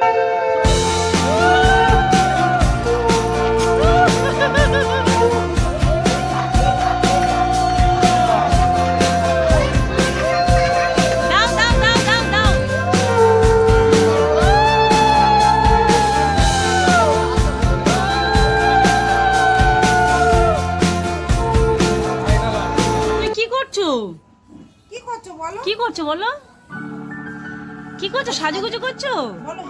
দাও করছ?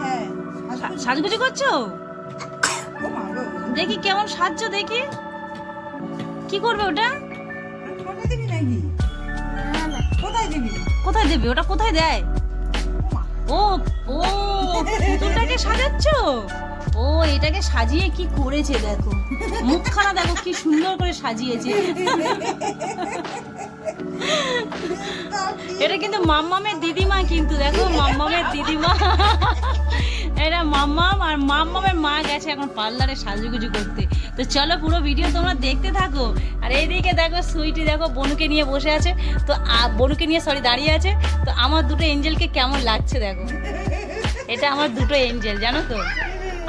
হ্যাঁ সাজুগুজু করছ। দেখি কেমন সাজছো দেখি। কি করবে ওটা? কোথায় দিবি কোথায় দিবি? ওটা কোথায় দেয়? ও ও পুতুলটাকে সাজাচ্ছ? ও এটাকে সাজিয়ে কি করেছে দেখো। মুখখানা দেখো কি সুন্দর করে সাজিয়েছে। এটা কিন্তু মাম্মামের দিদিমা কিন্তু, দেখো মাম্মামের দিদিমা। এটা মাম্মাম আর মাম্মামের মা গেছে এখন পার্লারে সাজুগুজু করতে। তো চলো পুরো ভিডিও তোমরা দেখতে থাকো। আর এইদিকে দেখো সুইটি, দেখো বনুকে নিয়ে বসে আছে। তো বনুকে নিয়ে সরি দাঁড়িয়ে আছে। তো আমার দুটো এঞ্জেলকে কেমন লাগছে দেখো। এটা আমার দুটো এঞ্জেল, জানো তো?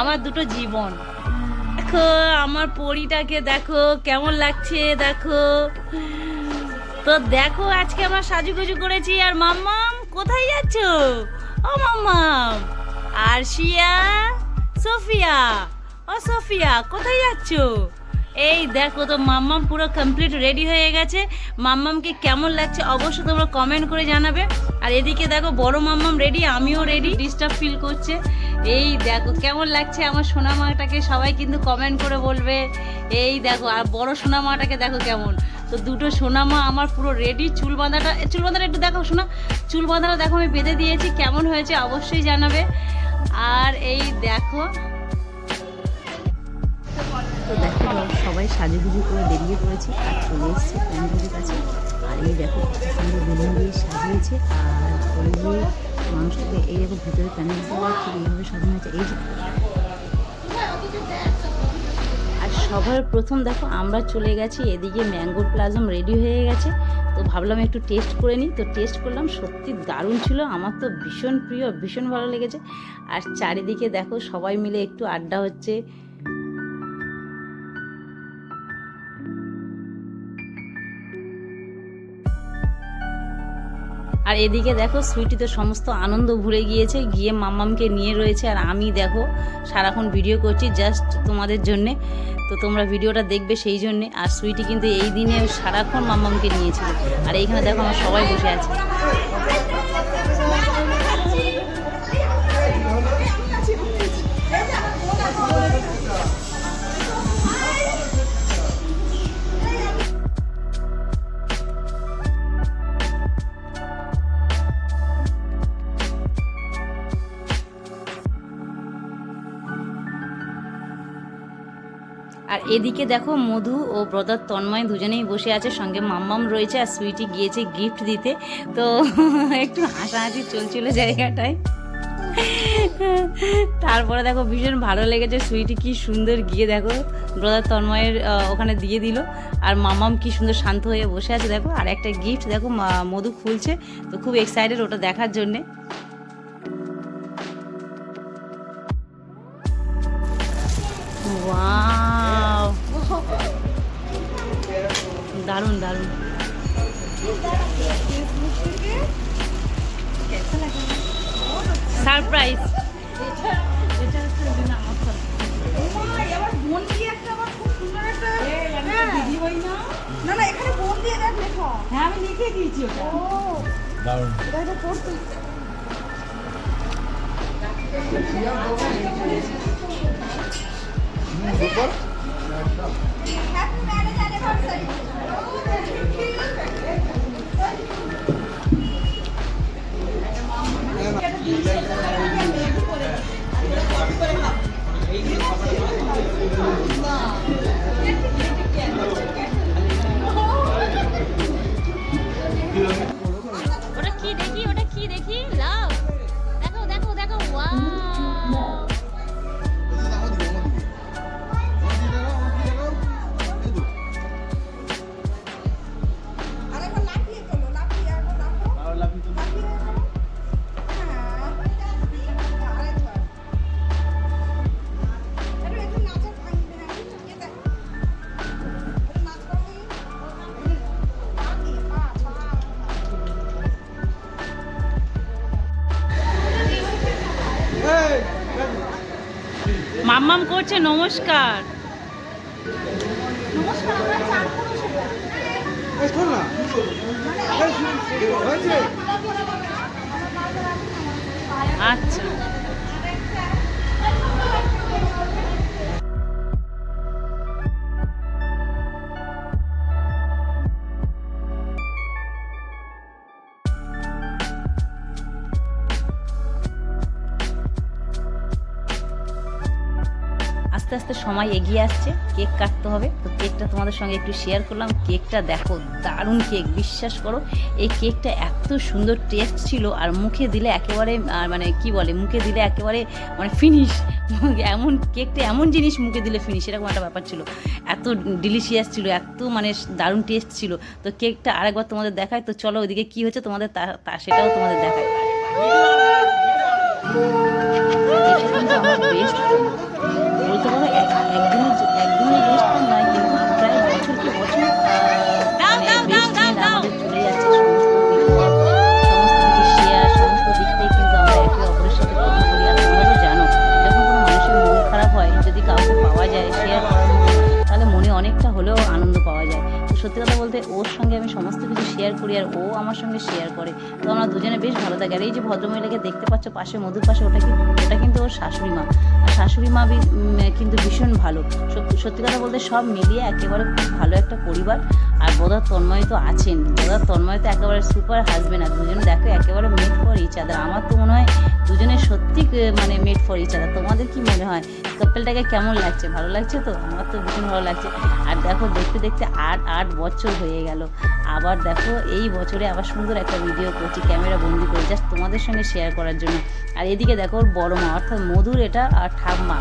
আমার দুটো জীবন। দেখো, আমার পরিটাকে দেখো, কেমন লাগছে দেখো। তো দেখো, আজকে আমরা সাজুগুজু করেছি। আর মাম্মাম, কোথায় যাচ্ছ? ও মাম্মাম। আর শিয়া, সোফিয়া। ও সোফিয়া, কোথায় যাচ্ছ? এই দেখো, তো মাম্মাম পুরো কমপ্লিট রেডি হয়ে গেছে। মাম্মামকে কেমন লাগছে অবশ্যই তোমরা কমেন্ট করে জানাবে। আর এদিকে দেখো, বড় মাম্মাম রেডি আমিও রেডি ডিস্টার্ব ফিল করছে। এই দেখো, কেমন লাগছে আমার সোনামাটাকে? সবাই কিন্তু কমেন্ট করে বলবে। এই দেখো, আর বড় সোনামাটাকে দেখো কেমন। তো দুটো সোনা মা আমার পুরো রেডি চুল বাঁধাটা চুল বাঁধাটা একটু দেখো শোনা চুল বাঁধাটা দেখো, আমি বেঁধে দিয়েছি, কেমন হয়েছে অবশ্যই জানাবে। আর এই দেখো। তো দেখো সবাই সাজুগুজু করে বেরিয়ে পড়েছি, আর চলে এসেছে প্যান্ডেলের কাছে। আর এই দেখো সুন্দর বেলুন দিয়ে সাজিয়েছে, আর ওই যে মানুষটাকে এই দেখো ভিতরে ঠিক এইভাবে সাজানো হয়েছে। এই সবার প্রথম দেখো আমরা চলে গেছি, এদিকে ম্যাঙ্গো প্লাজম রেডি হয়ে গেছে। তো ভাবলাম একটু টেস্ট করে নিই। তো টেস্ট করলাম, সত্যি দারুণ ছিল। আমার তো ভীষণ প্রিয়, ভীষণ ভালো লেগেছে। আর চারিদিকে দেখো সবাই মিলে একটু আড্ডা হচ্ছে। আর এদিকে দেখো সুইটি তো সমস্ত আনন্দ ভুলে গিয়েছে, গিয়ে মাম্মামকে নিয়ে রয়েছে আর আমি দেখো সারাক্ষণ ভিডিও করছি জাস্ট তোমাদের জন্যে। তো তোমরা ভিডিওটা দেখবে সেই জন্যে। আর সুইটি কিন্তু এই দিনে সারাক্ষণ মাম্মামকে নিয়েছিল। আর এইখানে দেখো আমার সবাই বসে আছি। আর এদিকে দেখো মধু ও ব্রদার তন্ময় দুজনেই বসে আছে, সঙ্গে মাম্মাম রয়েছে আর সুইটি গিয়েছে গিফট দিতে। তো একটু হাসাহাসি চলছিল জায়গাটায়। তারপরে দেখো ভীষণ ভালো লেগেছে সুইটি, কি সুন্দর গিয়ে দেখো। ব্রদার তন্ময়ের ওখানে দিয়ে দিল। আর মামাম কি সুন্দর শান্ত হয়ে বসে আছে দেখো। আর একটা গিফট দেখো মধু খুলছে। তো খুব এক্সাইটেড ওটা দেখার জন্যে। দারুণ দারুণ। সারপ্রাইজ না না না এখানে বোন দিয়ে দেখ লেখা। হ্যাঁ আমি লিখে দিয়েছি ওটা। ও এটা এটা পড়তে Happy Valentine's Day. মাম্মাম নমস্কার। আচ্ছা। আস্তে আস্তে সময় এগিয়ে আসছে। কেক কাটতে হবে। তো কেকটা তোমাদের সঙ্গে একটু শেয়ার করলাম। কেকটা দেখো দারুণ কেক। বিশ্বাস করো এই কেকটা এত সুন্দর টেস্ট ছিল আর মুখে দিলে একেবারে মানে কি বলে মুখে দিলে একেবারে মানে ফিনিশ এমন কেকটা এমন জিনিস মুখে দিলে ফিনিশ এরকম একটা ব্যাপার ছিল। এত ডিলিশিয়াস ছিল এত মানে দারুণ টেস্ট ছিল। তো কেকটা আরেকবার তোমাদের দেখায় তো চলো ওইদিকে কী হচ্ছে তোমাদের তা সেটাও তোমাদের দেখায় আমার বেস্ট বলতে পারো এক একদিনের একদিনের নয় কিন্তু প্রায় বছরকে বছর মানে আমাদের চলে যাচ্ছে মন হয় যদি কাউকে পাওয়া যায় শেয়ার তাহলে মনে অনেকটা হলেও আনন্দ সত্যি কথা বলতে ওর সঙ্গে আমি সমস্ত কিছু শেয়ার করি আর ও আমার সঙ্গে শেয়ার করে। তো আমরা দুজনে বেশ ভালো থাকে। আর এই যে ভদ্রমহিলাকে দেখতে পাচ্ছ পাশে, মধুর পাশে, ওটা কি ওটা কিন্তু ওর শাশুড়ি মা। আর শাশুড়ি মা কিন্তু ভীষণ ভালো। সত্যি- কথা বলতে সব মিলিয়ে একেবারে খুব ভালো একটা পরিবার। আর বোধার তন্ময় তো আছেন। বোধার তন্ময় তো একেবারে সুপার হাজবেন্ড আর দুজনে দেখো, একেবারে মেড ফর ইচ আদার আমার তো মনে হয় দুজনে সত্যি মানে মেড ফর ইচ আদার তোমাদের কি মনে হয়? কাপেলটাকে কেমন লাগছে? ভালো লাগছে তো? আমার তো ভীষণ ভালো লাগছে। আর দেখো, দেখতে দেখতে আট আট বছর হয়ে গেল। আবার দেখো, এই বছরে আবার সুন্দর একটা ভিডিও করছি ক্যামেরা বন্দি করে জাস্ট তোমাদের সঙ্গে শেয়ার করার জন্য। আর এদিকে দেখো, ওর বড় মা, অর্থাৎ মধুর এটা, আর ঠাম্মা।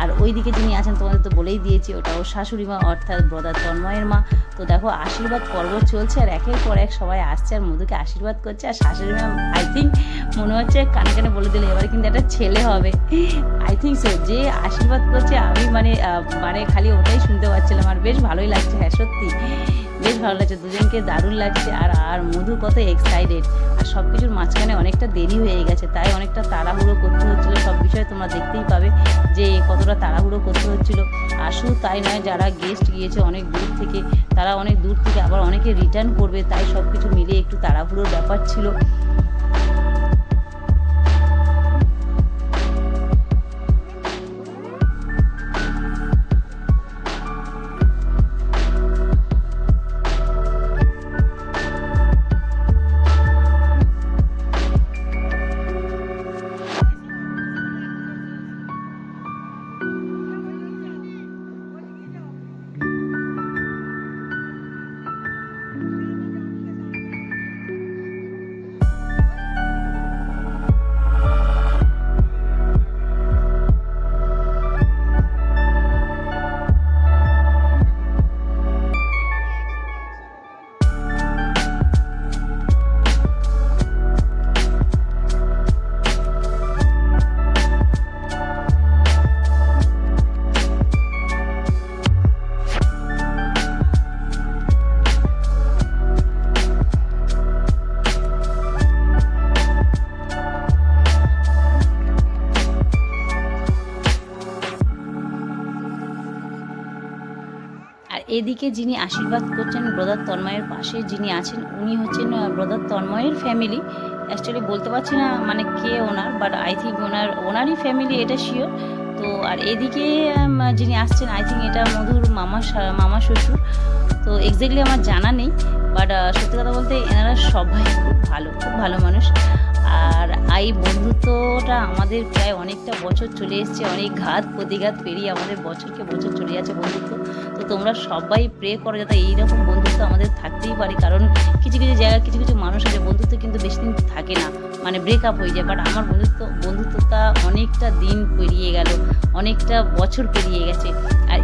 আর ওইদিকে যিনি আছেন, তোমাদের তো বলেই দিয়েছি, ওটা ওর শাশুড়ি মা, অর্থাৎ ব্রদার তন্ময়ের মা। তো দেখো, আশীর্বাদ পর্ব চলছে, আর একের পর এক সবাই আসছে, আর মধুকে আশীর্বাদ করছে। আর শাশুড়ি মা আই থিঙ্ক মনে হচ্ছে কানে কানে বলে দিলে, এবার কিন্তু একটা ছেলে হবে। আই থিঙ্ক সো যে আশীর্বাদ করছে, আমি মানে মানে খালি ওটাই শুনতে পাচ্ছিলাম, আর বেশ ভালোই লাগছে হ্যাঁ সত্যি। বেশ ভালো লাগছে, দুজনকে দারুণ লাগছে, আর আর মধু কত এক্সাইটেড আর সব কিছুর মাঝখানে অনেকটা দেরি হয়ে গেছে, তাই অনেকটা তাড়াহুড়ো করতে হচ্ছিল, সব বিষয়ে তোমরা দেখতেই পাবে যে কতটা তাড়াহুড়ো করতে হচ্ছিল। আর শুধু তাই নয়, যারা গেস্ট গিয়েছে অনেক দূর থেকে, তারা অনেক দূর থেকে আবার অনেকে রিটার্ন করবে, তাই সব কিছু মিলিয়ে একটু তাড়াহুড়োর ব্যাপার ছিল। এদিকে যিনি আশীর্বাদ করছেন ব্রদার তন্ময়ের পাশে যিনি আছেন, উনি হচ্ছেন ব্রদার তন্ময়ের ফ্যামিলি অ্যাকচুয়ালি বলতে পারছি না মানে কে ওনার বাট আই থিঙ্ক ওনার, ওনারই ফ্যামিলি এটা শিওর তো, আর এদিকে যিনি আসছেন আই থিঙ্ক এটা মধুর মামা মামা শ্বশুর। তো এক্স্যাক্টলি আমার জানা নেই। বাট সত্যি কথা বলতে এনারা সবাই খুব ভালো খুব ভালো মানুষ। আর এই বন্ধুত্বটা আমাদের প্রায় অনেকটা বছর চলে এসছে, অনেক ঘাত প্রতিঘাত পেরিয়ে আমাদের বছরকে বছর চলে যাচ্ছে বন্ধুত্ব। তো তোমরা সবাই প্রে করো যাতে এইরকম বন্ধুত্ব আমাদের থাকতেই পারে। কারণ কিছু কিছু জায়গায় কিছু কিছু মানুষ আছে, বন্ধুত্ব কিন্তু বেশি দিন থাকে না। মানে ব্রেকআপ হয়ে যায়। বাট আমার বন্ধুত্ব, বন্ধুত্বটা অনেকটা দিন পেরিয়ে গেল, অনেকটা বছর পেরিয়ে গেছে।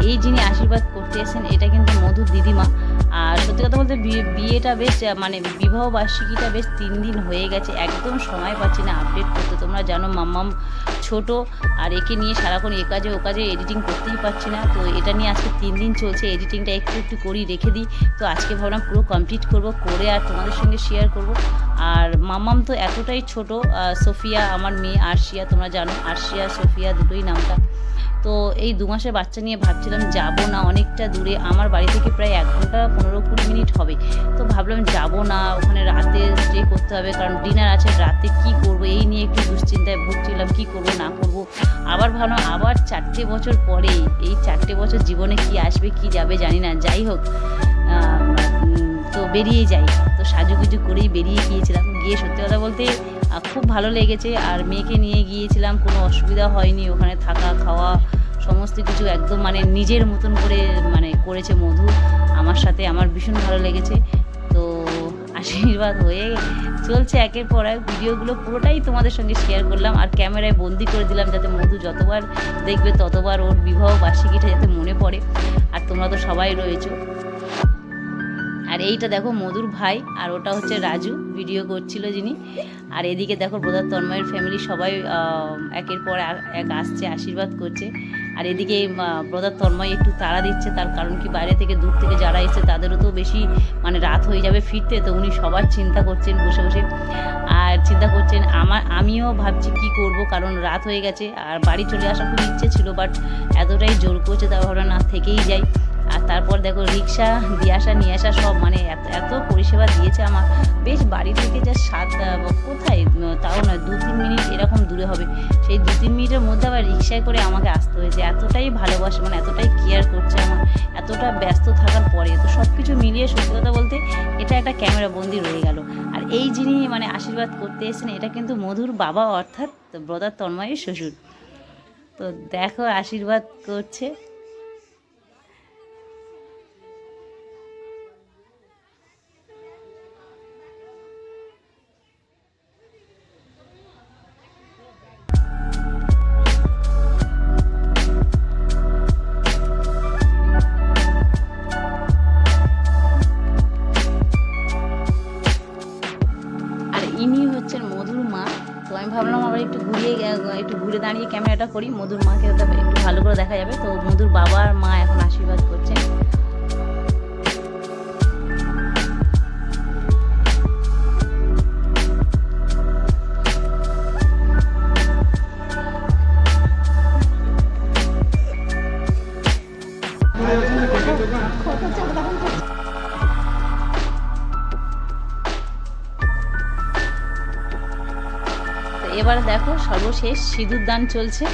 এই যিনি আশীর্বাদ করতে এসেছেন, এটা কিন্তু মধুর দিদিমা। আর সত্যি কথা বলতে বিয়ে- বিয়েটা বেশ মানে বিবাহ বার্ষিকীটা বেশ তিন দিন হয়ে গেছে, একদম সময় পাচ্ছি না আপডেট করতে। তোমরা জানো মাম্মাম ছোট, আর একে নিয়ে সারাক্ষণ এ কাজে ও কাজে এডিটিং করতেই পারছি না। তো এটা নিয়ে আজকে তিন দিন চলছে, এডিটিংটা একটু একটু করি রেখে দিই। তো আজকে ভাবলাম পুরো কমপ্লিট করব, করে আর তোমাদের সঙ্গে শেয়ার করব। আর মাম্মাম তো এতটাই ছোট সোফিয়া আমার মেয়ে আরশিয়া, তোমরা জানো, আরশিয়া, সোফিয়া দুটোই নামটা। তো এই দু মাসের বাচ্চা নিয়ে ভাবছিলাম যাব না অনেকটা দূরে। আমার বাড়ি থেকে প্রায় এক ঘণ্টা পনেরো কুড়ি মিনিট হবে। তো ভাবলাম যাব না, ওখানে রাতে স্টে করতে হবে, কারণ ডিনার আছে, রাতে কি করব? এই নিয়ে একটু দুশ্চিন্তায় ভুগছিলাম, কি করব, না করব? আবার ভাবলাম, আবার চারটে বছর পরে, এই চারটে বছর জীবনে কি আসবে, কি যাবে জানি না। যাই হোক বেরিয়ে যাই। তো সাজুগুজু করেই বেরিয়ে গিয়েছিলাম। গিয়ে সত্যি কথা বলতে খুব ভালো লেগেছে। আর মেয়েকে নিয়ে গিয়েছিলাম, কোনো অসুবিধা হয়নি। ওখানে থাকা, খাওয়া, সমস্ত কিছু একদম মানে নিজের মতন করে মানে করেছে মধু। আমার সাথে আমার ভীষণ ভালো লেগেছে। তো আশীর্বাদ হয়ে চলছে একের পর এক। ভিডিওগুলো পুরোটাই তোমাদের সঙ্গে শেয়ার করলাম। আর ক্যামেরায় বন্দি করে দিলাম যাতে মধু যতবার দেখবে, ততবার ওর বিবাহ বার্ষিকীটা যাতে মনে পড়ে। আর তোমরা তো সবাই রয়েছো। এইটা দেখো মধুর ভাই, আর ওটা হচ্ছে রাজু ভিডিও করছিল যিনি। আর এদিকে দেখো ব্রদার তন্ময়ের ফ্যামিলি সবাই একের পর এক- আসছে, আশীর্বাদ করছে। আর এদিকে ব্রদার তন্ময় একটু তাড়া দিচ্ছে, তার কারণ কি বাইরে থেকে দূর থেকে যারা এসছে, তাদেরও তো বেশি মানে রাত হয়ে যাবে ফিরতে, তো উনি সবার চিন্তা করছেন বসে বসে। আর চিন্তা করছেন আমার আমিও ভাবছি কি করব, কারণ রাত হয়ে গেছে, আর বাড়ি চলে আসার খুব ইচ্ছে ছিল বাট এতটাই জোর করছে, তার ভাবনা না থেকেই যাই। আর তারপর দেখো রিক্সা দিয়ে আসা, নিয়ে আসা সব মানে এত এত পরিষেবা দিয়েছে আমার। বেশ বাড়ি থেকে যা সাত কোথায়? তাও নয়, দু তিন মিনিট এরকম দূরে হবে। সেই দু তিন মিনিটের মধ্যে আবার রিক্সায় করে আমাকে আসতে হয়েছে। এতটাই ভালোবাসে মানে এতটাই কেয়ার করছে আমার। এতটা ব্যস্ত থাকার পরে তো সব কিছু মিলিয়ে সত্যি কথা বলতে এটা একটা ক্যামেরা বন্দি রয়ে গেল। আর এই যিনি মানে আশীর্বাদ করতে এসেছেন, এটা কিন্তু মধুর বাবা, অর্থাৎ ব্রদার তন্ময়ের শ্বশুর। তো দেখো আশীর্বাদ করছে। ক্যামেরাটা করি, মধুর মাকে একটু ভালো করে দেখা যাবে। তো মধুর বাবা আর মা এখন আশীর্বাদ সর্বশেষ সিঁদুর দান চলছে।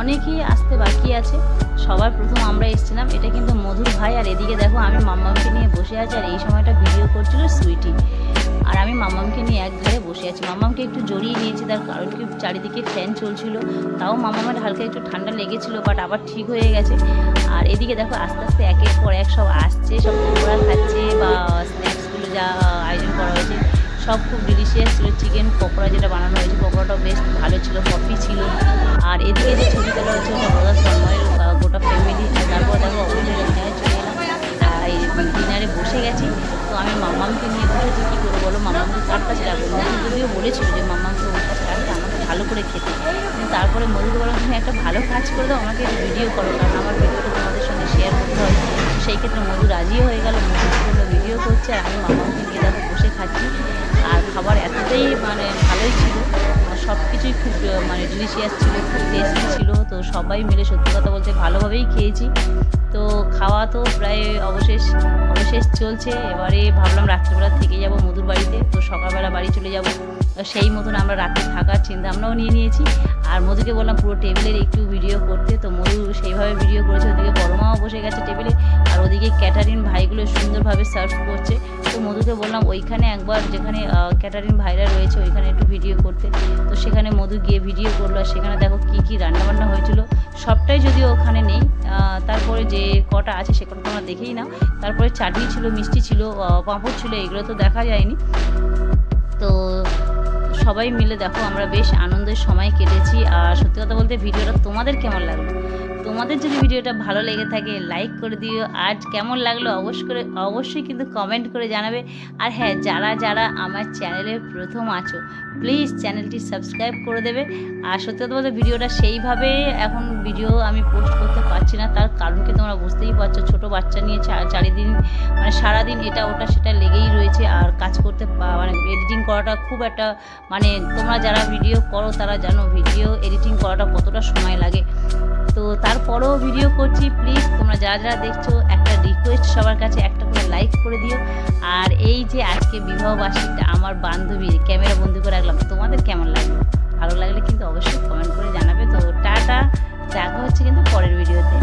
অনেকেই আসতে বাকি আছে। সবার প্রথম আমরা এসেছিলাম। এটা কিন্তু মধুর ভাই, আর এদিকে দেখো আমি মাম্মামকে নিয়ে বসে আছি, আর এই সময়টা ভিডিও করছিল সুইটি। আর আমি মাম্মামকে নিয়ে এক ঘরে বসে আছি। মাম্মামকে একটু জড়িয়ে নিয়েছি, তার কারণ কি চারিদিকে ফ্যান চলছিল। তাও মামামের হালকা একটু ঠান্ডা লেগেছিল বাট আবার ঠিক হয়ে গেছে। আর এদিকে দেখো আস্তে আস্তে একের পর এক সব আসছে, সব পকোড়া খাচ্ছে বা স্ন্যাক্সগুলো যা আয়োজন করা হয়েছে, সব খুব ডিলিশিয়াস ছিল চিকেন পকোড়া যেটা বানানো হয়েছে, পকোড়াটাও বেশ ভালো ছিল কফি ছিল। আর এদিকে যে ছবি তোলা হচ্ছে তন্ময়ের আহ, গোটা ফ্যামিলি তারপর দেখো অবশ্যই চলে এলাম এই ডিনারে বসে গেছি তো আমি মাম্মামকে নিয়ে বসেছি কী করব বলো? মাম্মামকে কার কাছে রাখব। মধু যদিও বলেছিল যে মাম্মামকে ওর কাছে আমাকে ভালো করে খেতে। তারপরে মধুকে বললাম তুমি একটা ভালো কাজ করে দাও আমাকে ভিডিও করো কারণ আমার ভিডিওটা তোমাদের সঙ্গে শেয়ার করতে হয়। সেই ক্ষেত্রে মধু রাজিও হয়ে গেল মধু ভিডিও করছে। আর আমি মামাকে নিয়ে দেখো বসে খাচ্ছি। আর খাবার এতটাই মানে ভালোই ছিল সব কিছুই খুব মানে ডিলিশিয়াস ছিল, খুব টেস্টি ছিল। তো সবাই মিলে সত্যি কথা বলতে ভালোভাবেই খেয়েছি। তো খাওয়া তো প্রায় অবশেষ অবশেষ চলছে। এবারে ভাবলাম রাত্রিবেলা থেকে যাব মধুর বাড়িতে। তো সকালবেলা বাড়ি চলে যাব। সেই মতন আমরা রাতে থাকার চিন্তা আমরাও নিয়ে নিয়েছি। আর মধুকে বললাম পুরো টেবিলের একটু ভিডিও করতে, তো মধু সেইভাবে ভিডিও করেছে। ওদিকে বড় মাও বসে গেছে টেবিলে আর ওদিকে ক্যাটারিন ভাইগুলো সুন্দরভাবে সার্ভ করছে। তো মধুকে বললাম, ওইখানে একবার যেখানে ক্যাটারিন ভাইরা রয়েছে, ওইখানে একটু ভিডিও করতে। তো সেখানে মধু গিয়ে ভিডিও করল, আর সেখানে দেখো কী কী রান্নাবান্না হয়েছিল। সবটাই যদিও ওখানে নেই তারপরে যে কটা আছে সে কটা তোমরা দেখেই নাও। তারপরে চাটনি ছিল, মিষ্টি ছিল পাঁপড় ছিল, এগুলো তো দেখা যায়নি। তো সবাই মিলে দেখো, আমরা বেশ আনন্দের সময় কেটেছি। আর সত্যি কথা বলতে, ভিডিওটা তোমাদের কেমন লাগল? তোমাদের যদি ভিডিওটা ভালো লেগে থাকে লাইক করে দিও। আর কেমন লাগল অবশ্য করে, অবশ্যই কিন্তু কমেন্ট করে জানাবে। আর হ্যাঁ যারা যারা আমার চ্যানেলে প্রথম আছো প্লিজ চ্যানেলটি সাবস্ক্রাইব করে দেবে। আর সত্যি কথা বলতে ভিডিওটা সেইভাবে এখন ভিডিও আমি পোস্ট করতে পারছি না। তার কারণ কি তোমরা বুঝতেই পারছ, ছোটো বাচ্চা নিয়ে চারিদিন মানে সারাদিন এটা ওটা সেটা লেগেই রয়েছে। আর কাজ করতে মানে এডিটিং করাটা খুব একটা মানে তোমরা যারা ভিডিও করো, তারা জানো ভিডিও এডিটিং করাটা কতটা সময় লাগে। তো তারপরেও ভিডিও করছি। প্লিজ তোমরা যারা যারা দেখছ, একটা রিকোয়েস্ট সবার কাছে, একটা করে লাইক করে দিও। আর এই যে আজকে বিবাহবার্ষিকটা আমার বান্ধবীর ক্যামেরা বন্ধু করে রাখলাম, তোমাদের কেমন লাগল? ভালো লাগলে কিন্তু অবশ্যই কমেন্ট করে জানাবে। তো টাটা, দেখা হচ্ছে কিন্তু পরের ভিডিওতে